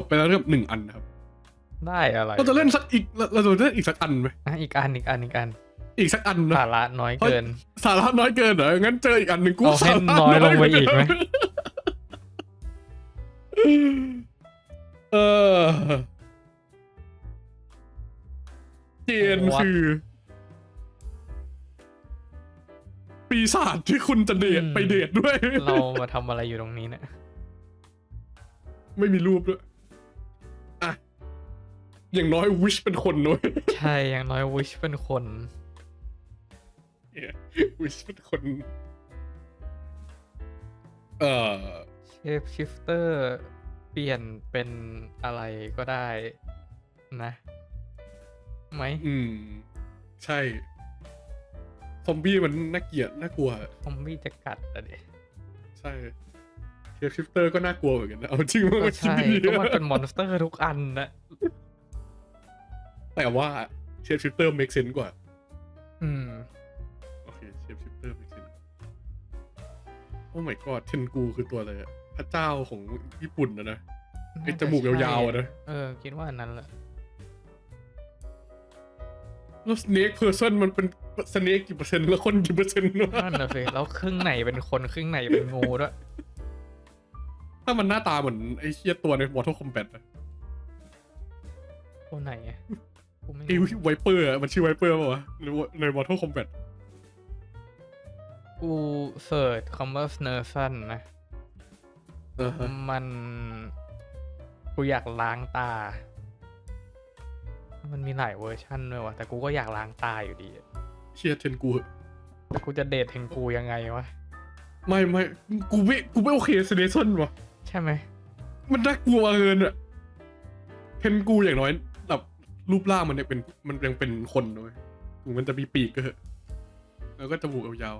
บไปแล้วกับหนึ่งอันนะครับ ได้อะไรเราจะเล่นสักอีกเราเราจะเล่นอีกสักอันไหมอะอีกอันอีกอันอีกอัน อีกสักอันนะสาระน้อยเกิน สาระน้อยเกินเหรองั้นเจออีกอันหนึ่งกูเอาให้สาระน้อยลงไปอีกไหมเออเจนคือ ปีศาจที่คุณจะเดทไปเดทด้วย เรามาทำอะไรอยู่ตรงนี้เนี่ยไม่มีรูปด้วยอะ อย่างน้อยวิชเป็นคนด้วยใช่อย่างน้อยวิชเป็นคนวิชเป็นคน เอ่อเชฟชิฟเตอร์เปลี่ยนเป็นอะไรก็ได้นะไหมอืม ใช่ ซอมบี้มันน่าเกลียดน่ากลัว ซอมบี้จะกัดอะดิใช่เชฟชิฟเตอร์ก็น่ากลัวเหมือนกันนะเอาจริงมันก็ก็คิดใช่ดีก็มันเป็นมอนสเตอร์ทุกอันนะ แต่ว่าเชฟชิฟเตอร์ make sense กว่า อืม โอเคเชฟชิฟเตอร์ make sense โอ้ my god เทนกูคือตัวอะไรอะพระเจ้าของญี่ปุ่นนะนะไอ้จมูกยาวๆอะนะ เออ คิดว่าอันนั้นแหละแล้ว snake person มันเป็น snake กี่เปอร์เซ็นต์แล้วคนกี่เปอร์เซ็นต์วะนั่นน่ะสิแล้วครึ่งไหนเป็นคนครึ่งไหนเป็นงูด้วย ถ้ามันหน้าตาเหมือนไอ้เชียตัวใน Mortal Kombat อะตัวไหนอะกูไม่ ไอ้รู้ไวเปอร์มันชื่อไวเปอร์ป่าวะในใน Mortal Kombat กูเสิร์ชคำว่า s n e r f u n นะอ่าฮะมัน กูอยากล้างตา มันมีหลายเวอร์ชันด้วยวะแต่กูก็อยากล้างตาอยู่ดีอะเชียเทนกูเหอะแต่กูจะเดทถึงกูยังไงวะ ไม่ไม่กูไม่กูไม่โอเคสเนซันวะใช่ไหม มันน่ากลัวเกินอะเทนกูอย่างน้อยแบบ รูปร่างมันยังเป็นมันยังเป็นคนด้วยถึงมันจะมีปีกก็เถอะแล้วก็จมูกยาว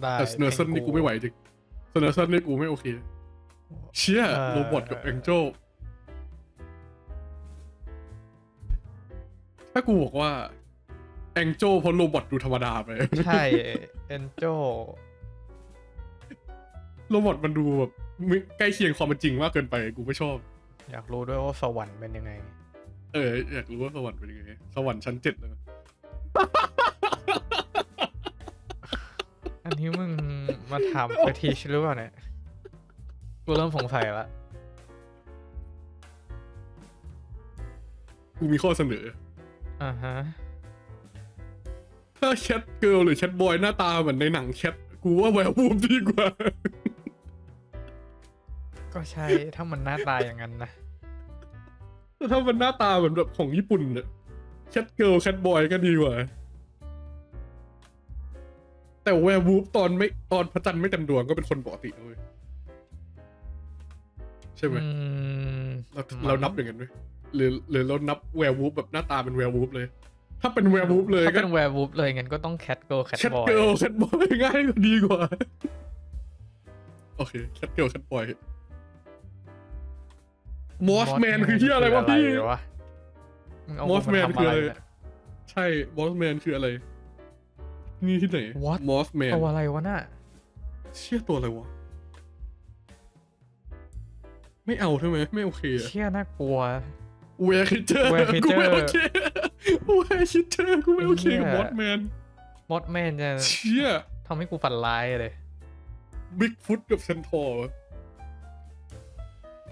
ได้ๆแต่สเนซันนี่กูไม่ไหวจริงสเนซันนี่กูไม่โอเค เชี่ยโรบอทกับแองเจลถ้ากูบอกว่าแองเจลเพราะโรบอทดูธรรมดาไป ใช่เอนโจโรบอทมันดูแบบไม่ใกล้เคียงความเป็นจริงมากเกินไปกูไม่ชอบ อยากรู้ด้วยว่าสวรรค์เป็นยังไง เอออยากรู้ว่าสวรรค์เป็นยังไง สวรรค์ชั้นเจ็ดเลยอันนี้มึงมาถามไปทีชหรือเปล่าเนี่ย กูเริ่มสงสัยละ กูมีข้อเสนอ อ่าฮะ ถ้าแคทเกิร์ลหรือแคทบอยหน้าตาเหมือนในหนังแคทกูว่าแวร์วูฟดีกว่า ก็ใช่ถ้ามันหน้าตาอย่างนั้นนะแต่ถ้ามันหน้าตาเหมือนแบบของญี่ปุ่นเนี่ยแคทเกิร์ลแคทบอยก็ดีกว่า แต่แวร์วูฟตอนไม่ตอนพระจันทร์ไม่เต็มดวงก็เป็นคนปกตินะเลยใช่ไหมอืมเราเรานับอย่างนั้นไหมหรือหรือเรานับแวร์วูฟแบบหน้าตาเป็นแวร์วูฟเลย ถ้าเป็นแวร์วูฟเลยถ้าก็เป็นแวร์วูฟเลยงั้นก็ต้องแคทเกิลแคทแคทบอยเกิร์ลแคทบอยง่ายกว่าดีกว่า โอเคแคทเกิร์ลแคทบอย มอสแมนคือที่อะไรวะพี่วะมึงเอามอสแมนกูาทำคืออะไรเนี่ยใช่มอสแมนคืออะไร นี่ที่ไหน What? มอสแมนตัวอะไรวะน่ะ เชี่ยตัวอะไรวะ ไม่เอาใช่ไหมไม่โอเคอะเชี่ยน่ากลัวแวร์คิเตอร์ Were Creature กูไม่โอเคแวร์คิเตอร์กูไม่โอเคกับเหี้มอยสแมนมอสแมนจะเชี่ยทำให้กูฝันร้ายเลยบิ๊กฟุตกับเซนทอร์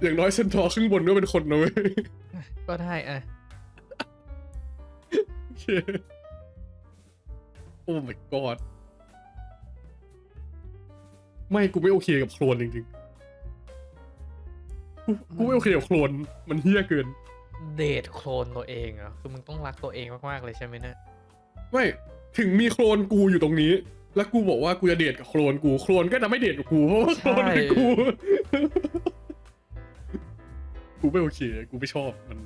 อย่างน้อยเซนทอร์ข้างบนก็เป็นคนนะเว้ยก็ได้อะโอเคโอ้ my god ไม่กูไม่โอเคกับโคลนจริงๆกูกูไม่โอเคกับโคลนมันเฮี้ยเกิน เดทโคลนตัวเองเหรอคือมึงต้องรักตัวเองมากๆเลยใช่ไหมเนี่ยไม่ถึงมีโคลนกูอยู่ตรงนี้ แล้วกูบอกว่ากูจะเดทกับโคลนกูโคลนก็จะไม่เดทกับกูเพราะว่าโคลนคือกู กูไม่โอเคกูไม่ชอบมัน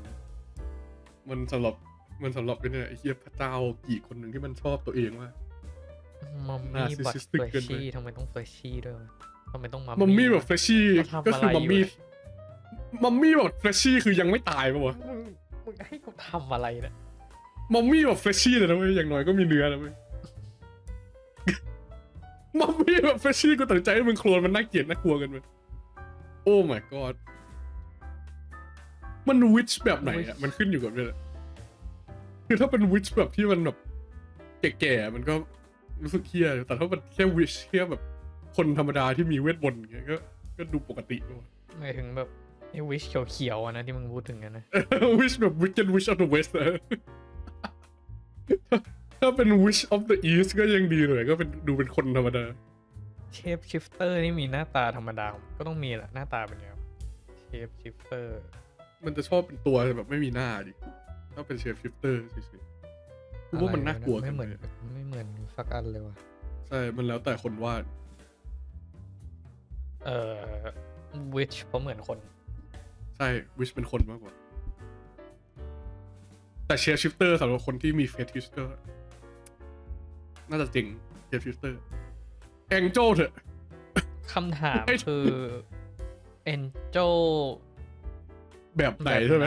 มันสำหรับมันสำหรับไอ้เนี่ยไอ้เฮียพระเจ้ากี่คนหนึ่งที่มันชอบตัวเองว่ากมัมมี่บัต Narcissistic เฟรชเกินไปชี่ทำไมต้องเฟรชชี่ด้วยวะทำไมต้องมัมมัมมี่แบบเฟรชชี่เขาทำก็คืออะไรมัมมี่อยู่มัมมี่แบบเฟรชชี่คือยังไม่ตายปะวะมึงมึงให้กูทำอะไรเนี่ยมัมมี่แบบเฟรชชี่เลยนะเว้ยอย่างน้อยก็มีเนื้อนะเว้ยมัมมี่แบบเฟรชชี่กูตัดใจให้มึงโคลนมันน่าเกลียดน่ากลัวกันเว้ยโอ้ my god มันวิชแบบไหน Witch อะมันขึ้นอยู่กับเนี่ยแหละคือถ้าเป็นวิชแบบที่มันแบบแก่ๆมันก็รู้สึกเฮี้ยแต่ถ้ามันแค่วิชแค่แบบคนธรรมดาที่มีเวทมนต์อย่างเงี้ยก็ก็ดูปกติด้วยหมายถึงแบบไอ้วิชเขียวๆอะนะที่มึงพูดถึงกันนะวิชแบบ Wicked Wish of the West อะถ้าเป็น Wish of the East ก็ยังดีหน่อยก็เป็นดูเป็นคนธรรมดาเชฟชิฟเตอร์นี่มีหน้าตาธรรมดา ก็ต้องมีแหละหน้าตาเป็นไงเชฟชิฟเตอร์ มันจะชอบเป็นตัวแบบไม่มีหน้าดิ ถ้าเป็นเชฟชิฟเตอร์เฉยๆคือว่ามันน่ากลัวไม่เหมือนกัไม่เหมือนสักอันเลยว่ะ ใช่ มันแล้วแต่คนวาด เอ่อวิชเพราะเหมือนคน ใช่ Wish เป็นคนมากกว่า แต่เชฟชิฟเตอร์สำหรับคนที่มีเฟติชก็ น่าจะจริงเชฟชิฟเตอร์แองโจเถอะคำถามไอ้คือเอนโจ แบบไหนใช่ไหม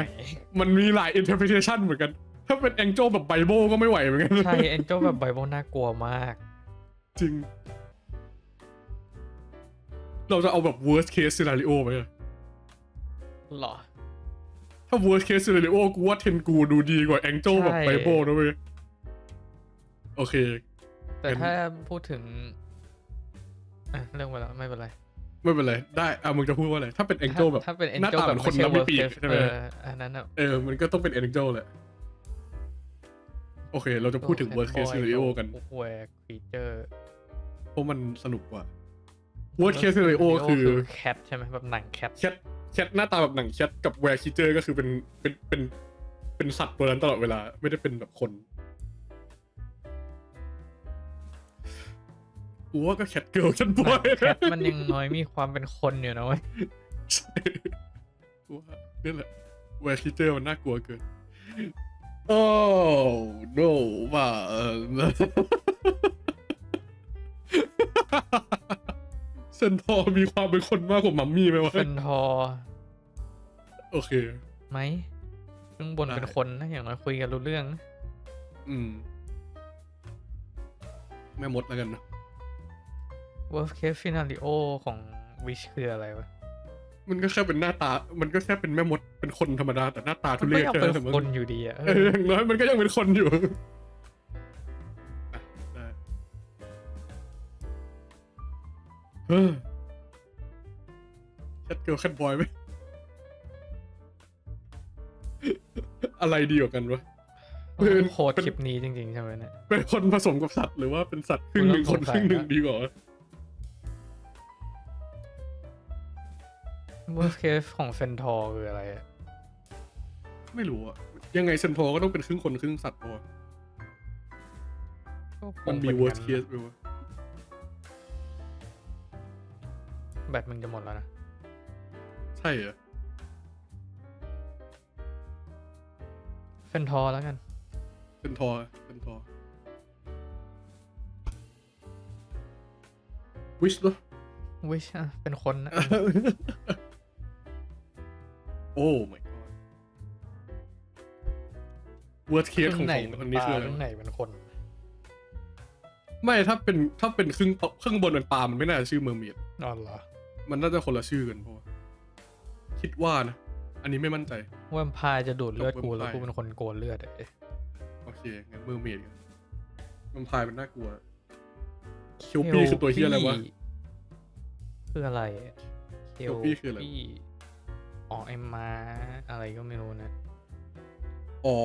มันมีหลาย interpretation เหมือนกัน ถ้าเป็นแองโจแบบไบเบิลก็ไม่ไหวเหมือนกัน ใช่เอนโจแบบไบเบิลน่ากลัวมาก จริง เราจะเอาแบบ worst case scenario ไหมอะหรอ ถ้า worst case scenario กูว่าเทนกูดูดีกว่าแองโจแบบใช่ไบเบิลนะเว้ย โอเค แต่เป็นถ้าพูดถึงอะเรื่องไปแล้วไม่เป็นไร ไม่เป็นไร ได้อะมึงจะพูดว่าอะไร ถ้าเป็นแองโจแบบถ้าเป็นเอนหน้าโจตาแบบเหมือนคนไม่ใช่แล้วมี worst ปีก case ใช่ไหมเอออันนั้นอะเออ มันก็ต้องเป็นแองโจแหละ โอเค เราจะพูดถึง worst case scenario กันแวร์ครีเจอร์ เพราะมันสนุกกว่า worst case scenario คือแคทใช่ไหมแบบหนังแคทแคทแคทหน้าตาแบบหนังแคทกับแวร์คิเจอร์ก็คือเป็นเป็นเป็นเป็นสัตว์ตัวนั้นตลอดเวลา ไม่ได้เป็นแบบคน กูว่าก็แคทเกิร์ลแคทบอยแคทมันยังน้อยมีความเป็นคนอยู่นะเว้ยใช่กูว่านี่แหละแวร์คิเจอร์มันน่ากลัวเกิน โอ้ no ว่าเออเซนทอร์มีความเป็นคนมากกว่ามัมมี่ไหมวะเฟนทอร์โอเค ไหมข้างบนได้เป็นคนนะอย่างน้อยคุยกันรู้เรื่องนะอืม แม่มดแล้วกันนะ worst case scenario ของ wish คืออะไรวะมันก็แค่เป็นหน้าตา มันก็แค่เป็นแม่มด เป็นคนธรรมดา แต่หน้าตามัทุนเรก็ศยังแค่เป็นนั้นคนอยู่ดีอะเอเออออย่างน้อยมันก็ยังเป็นคนอยู่อะได้เฮ้อแคทเกิร์ลแคทบอยไหมอะไรดีกว่ากันวะเป็นโค้ดคลิปนี้จริงๆใช่ไหมเนี่ย เป็นคนผสมกับสัตว์หรือว่าเป็นสัตว์ครึ่งหนึ่งกูคเริ่นมสงคสัยรึ่งหนึ่งละดีกว่า worst case ของเฟนทอร์คืออะไรอะไม่รู้อะยังไงเซนโทก็ต้องเป็นครึ่งคนครึ่งสัตว์ปะวะก็คมันงมีเป็น worst งั้น case ไปวะแบตมึงจะหมดแล้วนะ ใช่เหรอเฟนทอร์แล้วกัน เซนทอเซนทอวิชเหรอ wish อะเป็นคนนะโอ้ my god worst ครึ่ case ของงไหนของเป็คนนนี้ปลาคืออะไรครึ่งไหนเป็นคน ไม่ถ้าเป็นถ้าเป็นครึ่งครึ่งบนเป็นปลามันไม่น่าจะชื่อเมอร์เมดอ๋อเหรอ มันน่าจะคนละชื่อกันเพราะว่าคิดว่านะ อันนี้ไม่มั่นใจแวมไพร์จะดูดเลือดกูแวมไพร์แล้วกูเป็นคนโกนเลือดเอ้ยโอเคงั้นเมอร์เมดกันมันพายมันน่ากลัวคิวปี้คือตัวเฮียอะไรวะคืออะไรเคลปี้คืออะไร อ๋อไอมาอะไรก็ไม่รู้นะ อ๋อ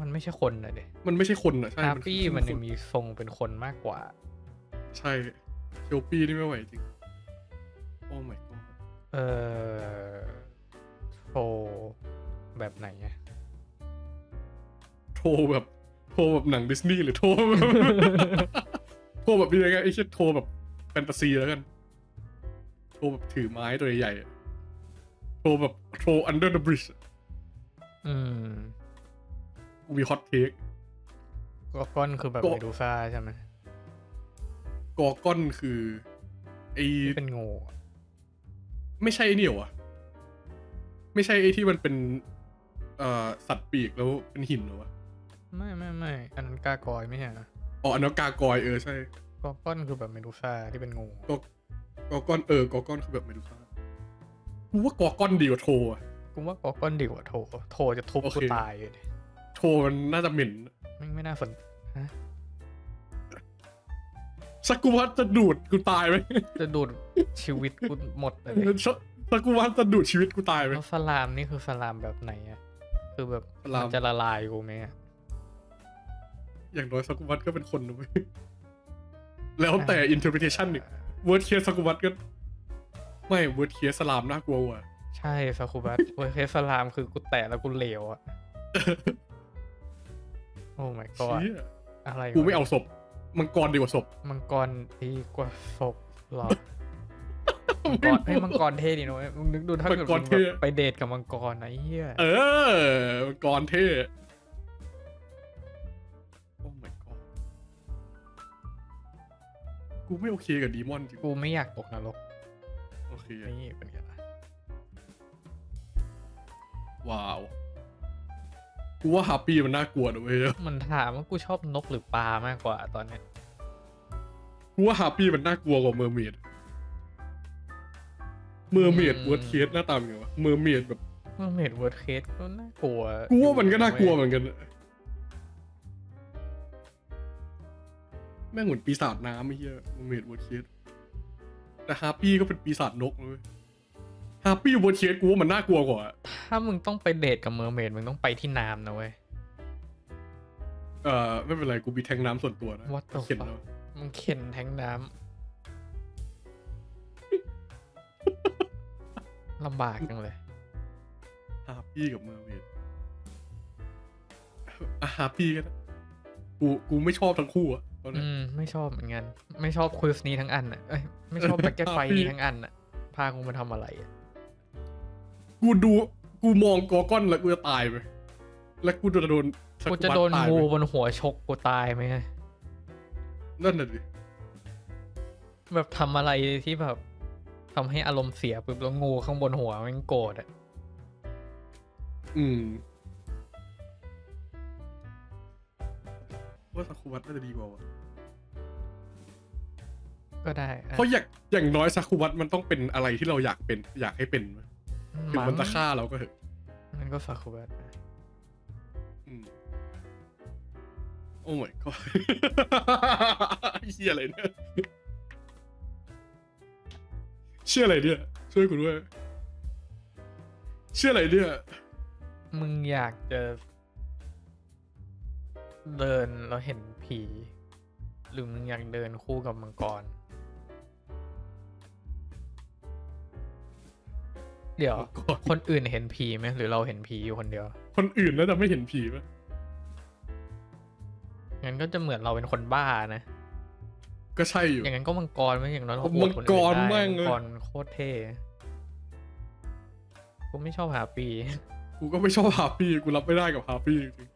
มันไม่ใช่คนนะเด็มันไม่ใช่คนอะใช่ฮาคือปี้ครึ่งมันคยังมีทรงเป็นคนมากกว่า ใช่เคลปี้นี่ไม่ไหวจริง โอ้ my god เออโทรแบบไหนอะโทรแบบ โทรแบบหนังดิสนีย์หรือโทรแบบโทรแบบนี้ไงไอ้เช่นโทรแบบแฟนตาซีแล้วกัน โทรแบบถือไม้ตัวใหญ่ๆอะโทรแบบโทร under the bridge อะอืมกูมีฮอตเทคก็ก้อนคือแบบก็เมดูซ่าใช่ไหมกอกอนคือไอที่เป็นงูอะไม่ใช่ไอ้นี่เหรอวะไม่ใช่ไอ้ที่มันเป็น เอ่อสัตว์ปีกแล้วเป็นหินเหรอวะไม่ไม่ไม่อันนั้นกากอยไม่ใช่เหรออ๋ออันนั้นกากอยเออใช่ก็ก้อนคือแบบเมดูซ่าที่เป็นงู ก็กอกอนเออกอกอนคือแบบเมดูซ่ากูว่ากอกอนดีกว่าโทอะกูว่ากอก้อนดีกว่าโทรโทรจะทุบโอเคกูตายเลยดิโทมันน่าจะเหม็นไม่งไม่น่าสนฮะสกุวัตจะดูดกูตายไหมจะดูดชีวิตกูหมดเลยสสกุวัตจะดูดชีวิตกูตายไหมแล้วสลามนี่คือสลามแบบไหนอะคือแบบสลามมันจะละลายกูไหมอะอย่างน้อยสกุวัตก็เป็นคนนะเว้ยแล้วแต่ interpretation อีก word case สกุวัตก็ ไม่ word case สลามน่ากลัวกว่าใช่สคูบัตเวอร์เคสสลามคือกูแตะแล้วกูเหลวอะโอ้ my god เชี่ยอะไรวะกูไม่เอาศพ มังกรดีกว่าศพ มังกรดีกว่าศพเหรอมังกรเฮ้ยมังกรเท่ดีนะเว้ยมึงนึกดูถ้าเกิดมังกมึรงแบเท่บไปเดทกับมังกรนะไอ้เหี้ย เออ มังกรเท่ กูไม่โอเคกับดีมอนจริงกูไม่อยากตกนรกโอเคนี่เป็นไงล่ะว้าว กูว่าฮาปี้มันน่ากลัวนะเว้ยมันถามว่ากูชอบนกหรือปลามากกว่าตอนเนี้ยกูว่าฮาปี้มันน่ากลัวกว่าเมอร์เมดเมอร์เมดวอร์ดเคสหน้าตาเป็นไงวะเมอร์เมดแบบมันเห็นเวิร์ดเคสก็น่ากลัว กูว่ามันก็น่ากลัวเหมือนกัน แม่งเหมือนปีศาจน้ำไอ้เหี้ยเมอร์เมดวอร์ดเคสแต่ฮาปี้ก็เป็นปีศาจนกเลยฮาปี้วอร์ดเคสกูว่ามันน่ากลัวกว่า ถ้ามึงต้องไปเดทกับเมอร์เมดมึงต้องไปที่น้ำนะเว้ย เอ่อ ไม่เป็นไร กูมีแทงน้ำส่วนตัวนะ What the เขียน fuck แล้วมึงเข็นแทงน้ำลำบากจังเลยฮาปี้กับเมอร์เมดอะฮาปี้ก็ได้กู กูไม่ชอบทั้งคู่อะต อนนี้อืมไม่ชอบเหมือนกัน ไม่ชอบควิสนี้ทั้งอันอะเอ้ยไม่ชอบแบ็กเก็ตไฟพี่นี้ทั้งอันอะ พากูมาทำอะไรอะกูดูกูมองกอก้อนแล้วกูจะตายไปแล้วกูจะโดนสกูวัตจะโดนตายงูไปบนหัวชกกูตายไหมนั่นน่ะดิแบบทำอะไรที่แบบทำให้อารมณ์เสียปุ๊บแล้วงูข้างบนหัวมันโกรธอะ อืม ว่าสักวัตน่าจะดีกว่าวะก็ได้อะเพราะอย่างอย่างน้อยสักวัตมันต้องเป็นอะไรที่เราอยากเป็น อยากให้เป็นเว้ยถึงมันจะฆ่าเราก็เถอะมันก็ซาคุบัตอืมโอ้ my god เชี่ยอะไรเนี่ยเชื่ออะไรเนี่ยช่วยกูด้วยเชื่ออะไรเนี่ยมึงอยากจะ เดินแล้วเห็นผี หรือมึงอยากเดินคู่กับมังกร เดี๋ยวมังกรคนอื่นเห็นผีไหมหรือเราเห็นผีอยู่คนเดียว คนอื่นน่าจะไม่เห็นผีปะงั้นก็จะเหมือนเราเป็นคนบ้านะ ก็ใช่อยู่ อย่างนั้นก็มังกรไหมอย่างน้อยเรามังโหวตคนอื่นกรได้แม่งมัเลยงกรโคตรเท่กูไม่ชอบหาปี กูก็ไม่ชอบฮาปี้กูรับไม่ได้กับฮาปี้จริง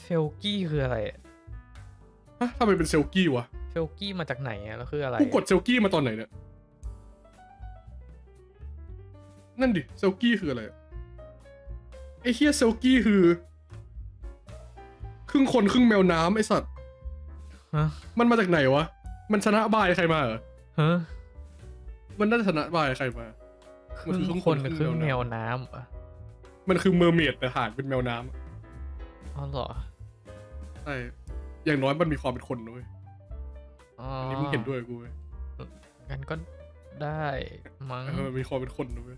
เฟลกี้คืออะไรอะๆฮะทำไมเป็นเซลกี้วะเฟลกี้มาจากไหนอะแล้วคืออะไรกูกดเซลกี้มาตอนไหนเนี่ย นั่นดิ เซลกี้คืออะไร ไอ้เฮียเซลกี้คือ ครึ่งคนครึ่งแมวน้ำไอ้สัตว์ฮะมันมาจากไหนวะ มันชนะบายใครมาเหรอฮะมันน่าจะชนะบายใครมาคมันรึ่งคือคนคครึ่รึ่งงแมแมววน้ำเหรอมันคือเมอร์เมดแต่หางเป็นแมวน้ำ อะอ๋อเหรอใช่อย่างน้อยมันมีความเป็นคนด้วยอ๋ออันอนี้มึงเห็นด้วยกูเว้ยงั้นก็ได้มั้งเออมันมีความเป็นคนด้วย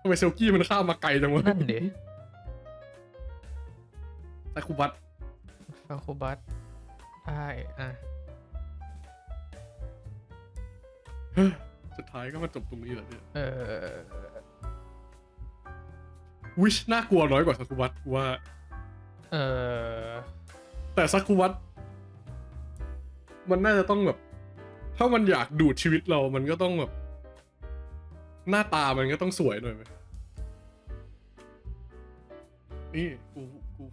ทำไมเซลกี้มันข้ามมาไกลจังวะนั่นดิแต่คูบัตฟาคูบัตได้อะสุดท้ายก็มาจบตรงนี้แหละเนี่ยเออ วิชน่ากลัวน้อยกว่าซากุวัตกูว่า เออแต่ซากุวัตมันน่าจะต้องแบบ ถ้ามันอยากดูดชีวิตเรา มันก็ต้องแบบ หน้าตามันก็ต้องสวยหน่อยไหมนี่กูกู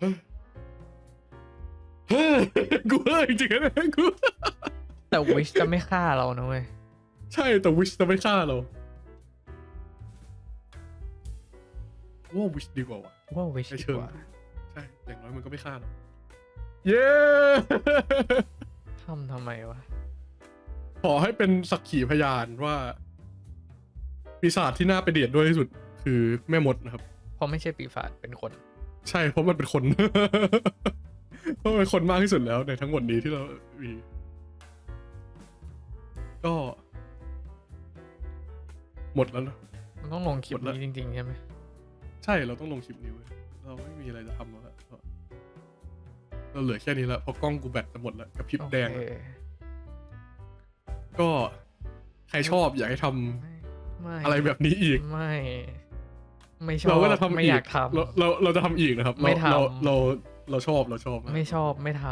เฮ้ยเฮ้ยกูเฮ้ยจริงๆนะกูแต่วิชจะไม่ฆ่าเรานะเว้ยใช่แต่วิชจะไม่ฆ่าเรา ว่าวิชดีกว่าวะว่าวิชในดีเชิงกว่าใช่อย่างน้อยมันก็ไม่ฆ่าเราเย้ทำทำไมวะขอให้เป็นสักขีพยานว่าปีศาจที่น่าไปเดียดด้วยที่สุด คือแม่มดนะครับ เพราะไม่ใช่ปีศาจเป็นคน ใช่เพราะมันเป็นคน เพราะมันเป็นคนมากที่สุดแล้วในทั้งหมดนี้ที่เรามีก็ หมดแล้วเนอะมันต้องลงคลิปหมดละนี้จริงๆใช่ไหม ใช่เราต้องลงคลิปนี้เว้ยเราไม่มีอะไรจะทำแล้วอะเราเหลือแค่นี้แล้วเพราะกล้องกูแบตจะหมดแล้วกับพริบแดงโออะเคก็ใครชอบอยากให้ทำไม่อะไรแบบนี้อีก ไม่ ไม่ชอบเราก็จะทำไม่อีอยากกทำเราเราเราจะทำอีกนะครับไม่เราทำ เราเราเราชอบเราชอบนะไม่ชอบไม่ท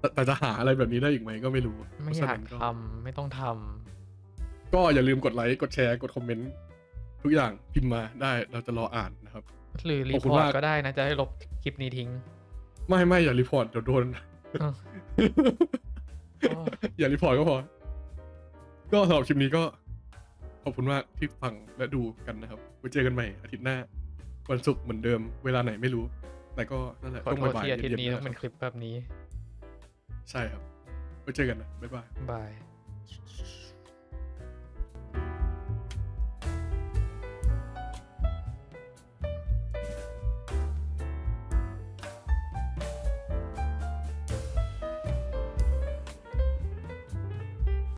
แต่แต่จะหาอะไรแบบนี้ได้อีกไหมก็ไม่รู้ำไม่เพอระฉะยากนั้นทำไม่ต้องทำก็อย่าลืมกดไลค์กดแชร์กดคอมเมนต์ ทุกอย่างพิมพ์มาได้เราจะรออ่านนะครับ หรือรีขอบคุพณอร์ตมากก็ได้นะ จะได้ลบคลิปนี้ทิ้ง ไม่ไม่อย่ารีพอร์ตเดี๋ยวโดนอ้าวอ๋ออย่ารีพอร์ตก็พอ ก็สำหรับคลิปนี้ก็ ขอบคุณมากที่ฟังและดูกันนะครับไว้เจอกันใหม่อาทิตย์หน้า วันศุกร์เหมือนเดิม เวลาไหนไม่รู้ แต่ก็นั่นแหละขอต้องโทษบ่ายที่อาทิตย์นี้ๆต้องเป็นะคลิปแบบนี้ ใช่ครับไว้เจอกันนะบ๊ายบายบาย